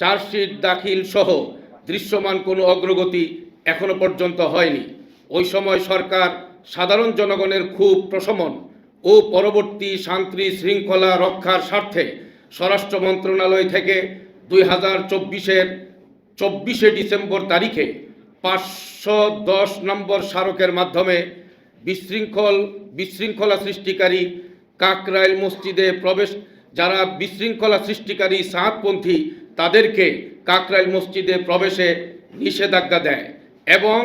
Chargesheet, দাখিল সহ দৃশ্যমান কোনো অগ্রগতি এখনও পর্যন্ত হয়নি। ওই সময় সরকার সাধারণ জনগণের খুব প্রশমন ও পরবর্তী শান্তি শৃঙ্খলা রক্ষার স্বার্থে স্বরাষ্ট্র মন্ত্রণালয় থেকে দুই হাজার চব্বিশের চব্বিশে ডিসেম্বর তারিখে পাঁচশো দশ নম্বর স্মারকের মাধ্যমে বিশৃঙ্খল, বিশৃঙ্খলা সৃষ্টিকারী কাকরাইল মসজিদে প্রবেশ, যারা বিশৃঙ্খলা সৃষ্টিকারী সাতপন্থী তাদেরকে কাকরাইল মসজিদে প্রবেশে নিষেধাজ্ঞা দেয় এবং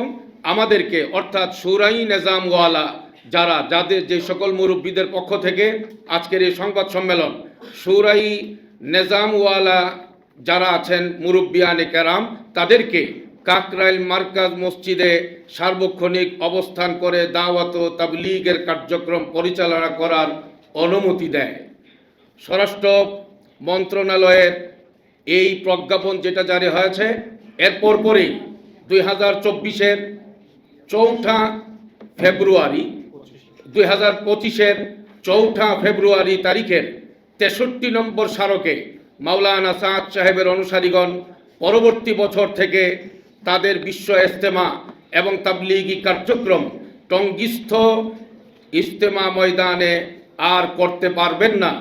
আমাদেরকে অর্থাৎ সুরাই নেজামওয়ালা যারা, যাদের যে সকল মুরব্বীদের পক্ষ থেকে আজকের এই সংবাদ সম্মেলন, সুরাই নেজামওয়ালা যারা আছেন মুরব্বী মুরব্বিয়ানে কেরাম, তাদেরকে কাকরাইল মার্কাজ মসজিদে সার্বক্ষণিক অবস্থান করে দাওয়াত তাবলিগের কার্যক্রম পরিচালনা করার অনুমতি দেয়। স্বরাষ্ট্র মন্ত্রণালয়ের এই প্রজ্ঞাপন যেটা জারি হয়েছে, এর পরপরই দুই হাজার চব্বিশের চৌঠা ফেব্রুয়ারি, দুই হাজার পঁচিশের চৌঠা ফেব্রুয়ারি তারিখের তেষট্টি নম্বর স্মারকে মাওলানা সাদ সাহেবের অনুসারীগণ পরবর্তী বছর থেকে তাদের বিশ্ব ইস্তেমা এবং তাবলিগি কার্যক্রম টঙ্গিস্থ ইস্তেমা ময়দানে আর করতে পারবেন না।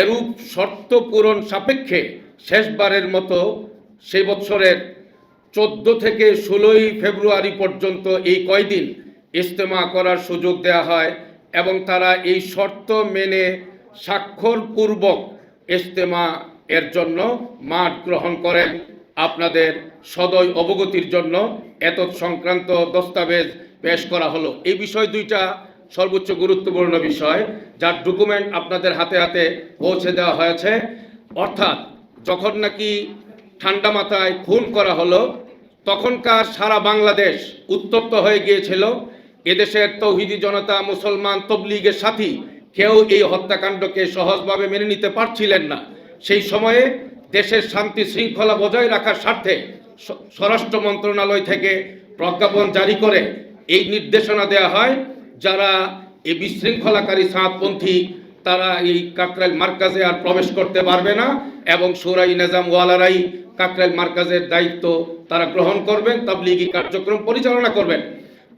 এরূপ শর্ত পূরণ সাপেক্ষে শেষবারের মতো সেই বছরের চোদ্দ থেকে ষোলোই ফেব্রুয়ারি পর্যন্ত এই কয়দিন ইজতেমা করার সুযোগ দেওয়া হয় এবং তারা এই শর্ত মেনে স্বাক্ষরপূর্বক ইজতেমা এর জন্য মাঠ গ্রহণ করেন। আপনাদের সদয় অবগতির জন্য এত সংক্রান্ত দস্তাবেজ পেশ করা হলো। এই বিষয় দুইটা সর্বোচ্চ গুরুত্বপূর্ণ বিষয়, যার ডকুমেন্ট আপনাদের হাতে হাতে পৌঁছে দেওয়া হয়েছে। অর্থাৎ যখন নাকি ঠান্ডা মাথায় খুন করা হলো, তখনকার সারা বাংলাদেশ উত্তপ্ত হয়ে গিয়েছিল। এদেশের তৌহিদি জনতা, মুসলমান তবলিগের সাথী কেউ এই হত্যাকাণ্ডকে সহজভাবে মেনে নিতে পারছিলেন না। সেই সময়ে দেশের শান্তি শৃঙ্খলা বজায় রাখার স্বার্থে স্বরাষ্ট্র মন্ত্রণালয় থেকে প্রজ্ঞাপন জারি করে এই নির্দেশনা দেওয়া হয়, যারা এই বিশৃঙ্খলাকারী সাঁতপন্থী তারা এই কাকরাইল মার্কাজে আর প্রবেশ করতে পারবে না এবং সুরাই নেজাম ওয়ালারাই কাকরাইল মার্কাজের দায়িত্ব তারা গ্রহণ করবেন, তাবলিগি কার্যক্রম পরিচালনা করবেন।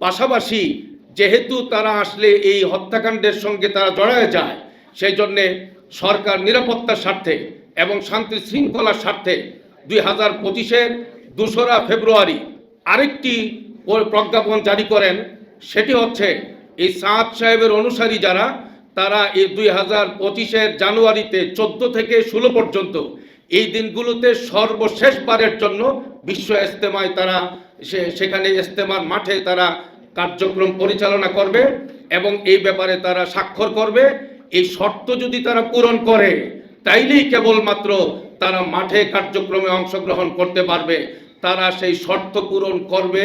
পাশাপাশি যেহেতু তারা আসলে এই হত্যাকাণ্ডের সঙ্গে তারা জড়ায় যায় সেই জন্যে সরকার নিরাপত্তার স্বার্থে এবং শান্তি শৃঙ্খলার স্বার্থে দুই হাজার পঁচিশের দোসরা ফেব্রুয়ারি আরেকটি প্রজ্ঞাপন জারি করেন, সেটি হচ্ছে এই সাদ সাহেবের অনুসারী যারা তারা এই দুই হাজার পঁচিশের জানুয়ারিতে চোদ্দ থেকে ষোলো পর্যন্ত এই দিনগুলোতে সর্বশেষবারের জন্য বিশ্ব ইস্তেমায় তারা সেখানে ইস্তেমার মাঠে তারা কার্যক্রম পরিচালনা করবে এবং এই ব্যাপারে তারা স্বাক্ষর করবে। এই শর্ত যদি তারা পূরণ করে, তাইলেই কেবলমাত্র তারা মাঠে কার্যক্রমে অংশগ্রহণ করতে পারবে। তারা সেই শর্ত পূরণ করবে,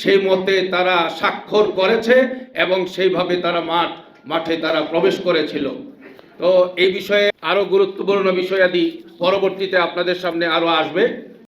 সেই মতে তারা স্বাক্ষর করেছে এবং সেইভাবে তারা মাঠ মাঠে তারা প্রবেশ করেছিল। তো এই বিষয়ে আরও গুরুত্বপূর্ণ বিষয়াদি পরবর্তীতে আপনাদের সামনে আরও আসবে।